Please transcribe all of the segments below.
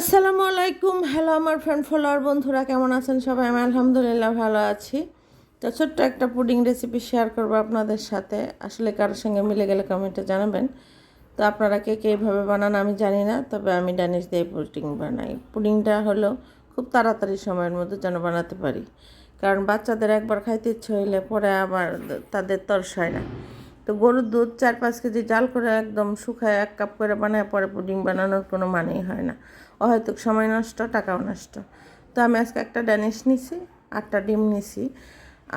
আসসালামু আলাইকুম। হ্যালো আমার ফ্রেন্ড ফলোয়ার বন্ধুরা, কেমন আছেন সবাই? আমি আলহামদুলিল্লাহ ভালো আছি। তো ছোট্ট একটা পুডিং রেসিপি শেয়ার করব আপনাদের সাথে। আসলে কারোর সঙ্গে মিলে গেলে কমেন্টে জানাবেন। তো আপনারা কে কে এইভাবে বানান আমি জানি না, তবে আমি ডানিশ দিয়ে পুডিং বানাই। পুডিংটা হলো খুব তাড়াতাড়ি সময়ের মধ্যে যেন বানাতে পারি। কারণ বাচ্চাদের একবার খাইতে ইচ্ছে হইলে পরে আবার তাদের তরস হয় না। তো গরুর দুধ চার পাঁচ কেজি জাল করে একদম শুকায় এক কাপ করে বানায়, পরে পুডিং বানানোর কোনো মানেই হয় না। অহেতুক সময় নষ্ট, টাকাও নষ্ট। তো আমি আজকে একটা ড্যানিশ নিছি, আটটা ডিম নিছি,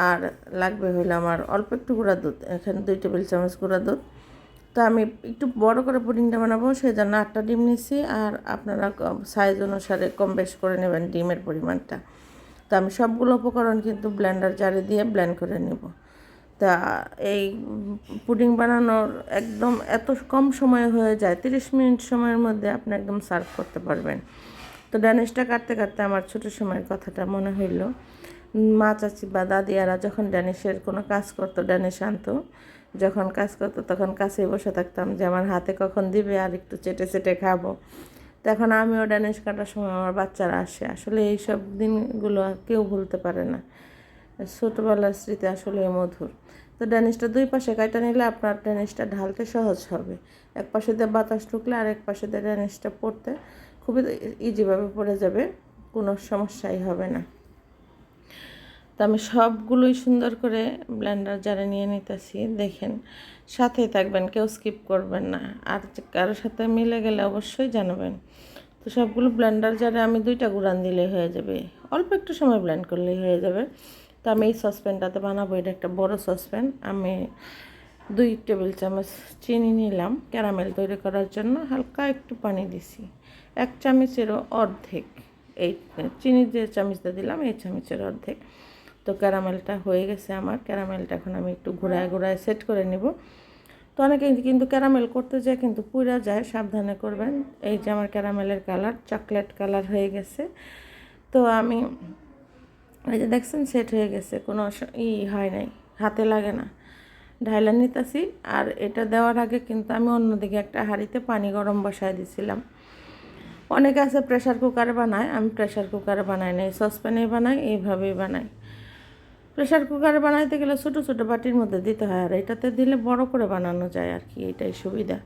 আর লাগবে হইল আমার অল্প একটু গুঁড়া দুধ, এখানে দুই টেবিল চামচ গুঁড়া দুধ। তো আমি একটু বড় করে পুডিংটা বানাবো সেই জন্য আটটা ডিম নিছি, আর আপনারা সাইজ অনুসারে কম বেশ করে নেবেন ডিমের পরিমাণটা। তো আমি সবগুলো উপকরণ কিন্তু ব্লেন্ডার জারে দিয়ে ব্লেন্ড করে নেব। তা এই পুডিং বানানোর একদম এত কম সময় হয়ে যায়, তিরিশ মিনিট সময়ের মধ্যে আপনি একদম সার্ভ করতে পারবেন। তো ড্যানিশটা কাটতে কাটতে আমার ছোটো সময়ের কথাটা মনে হইল। মা চাচি বা দাদিয়ারা যখন ড্যানিশের কোনো কাজ করতো, ড্যানিশ আনতো, যখন কাজ করতো তখন কাছেই বসে থাকতাম যে আমার হাতে কখন দিবে আর একটু চেটে চেটে খাব। তখন আমিও ড্যানিশ কাটার সময় আমার বাচ্চারা আসে। আসলে এইসব দিনগুলো কেউ ভুলতে পারে না। ছোটোবেলার স্মৃতি আসলে মধুর। তো ড্যানিশটা দুই পাশে কাটা নিলে আপনার ড্যানিশটা ঢালতে সহজ হবে। এক পাশে দিয়ে বাতাস ঢুকলে আর এক পাশে দিয়ে ড্যানিসটা পড়তে খুবই ইজিভাবে পড়ে যাবে, কোনো সমস্যাই হবে না। তো আমি সবগুলোই সুন্দর করে ব্লেন্ডার জারে নিয়ে নিতেছি, দেখেন। সাথেই থাকবেন, কেউ স্কিপ করবেন না। আর কারোর সাথে মিলে গেলে অবশ্যই জানাবেন। তো সবগুলো ব্লেন্ডার জারে আমি দুইটা গুড়ান দিলেই হয়ে যাবে। অল্প একটু সময় ব্লেন্ড করলেই হয়ে যাবে। তো আমি এই সসপ্যানটাতে বানাবো, এটা একটা বড় সসপ্যান আমি দুই টেবিল চামচ চিনি নিলাম ক্যারামেল তৈরি করার জন্য, হালকা একটু পানি দিছি। এক চামচেরও অর্ধেক, এই চিনি যে চামচটা দিলাম, এই চামচের অর্ধেক। তো ক্যারামেলটা হয়ে গেছে আমার, ক্যারামেলটা এখন আমি একটু ঘোরায় ঘোরায় সেট করে নিব। তো অনেকে কিন্তু ক্যারামেল করতে যায়, কিন্তু পুরা যায়, সাবধানে করবেন। এই যে আমার ক্যারামেলের কালার চকলেট কালার হয়ে গেছে। তো আমি এই যে দেখছেন সেট হয়ে গেছে, কোনো ই হয় নাই, হাতে লাগে না। ঢাইলা নিতেছি, আর এটা দেওয়ার আগে কিন্তু আমি অন্যদিকে একটা হাঁড়িতে পানি গরম বসায় দিছিলাম। অনেকে আছে প্রেশার কুকারে বানায়, আমি প্রেশার কুকারে বানাই না এই সসপ্যানে বানাই, এইভাবেই বানাই। প্রেশার কুকারে বানাইতে গেলে ছোটো ছোটো বাটির মধ্যে দিতে হয়, আর এটাতে দিলে বড় করে বানানো যায় আর কি, এটাই সুবিধা।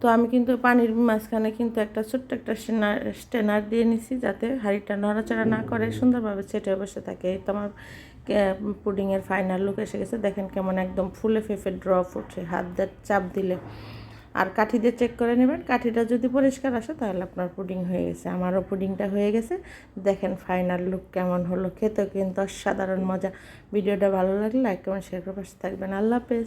তো আমি কিন্তু পানির মাঝখানে কিন্তু একটা ছোট্ট একটা স্টেনার স্টেনার দিয়ে নিছি যাতে হাঁড়িটা নড়াচড়া না করে সুন্দরভাবে সেটে বসে থাকে। তো আমার পুডিংয়ের ফাইনাল লুক এসে গেছে। দেখেন কেমন একদম ফুলে ফেফে ড্রপ উঠে হাত চাপ দিলে। আর কাঠি দিয়ে চেক করে নেবেন। কাঠিটা যদি পরিষ্কার আসে তাহলে আপনার পুডিং হয়ে গেছে। আমারও পুডিংটা হয়ে গেছে। দেখেন ফাইনাল লুক কেমন হলো। খেতেও কিন্তু অসাধারণ মজা। ভিডিওটা ভালো লাগলে লাইক কমেন্ট শেয়ার করে পাশে থাকবেন। আল্লাহ হাফেজ।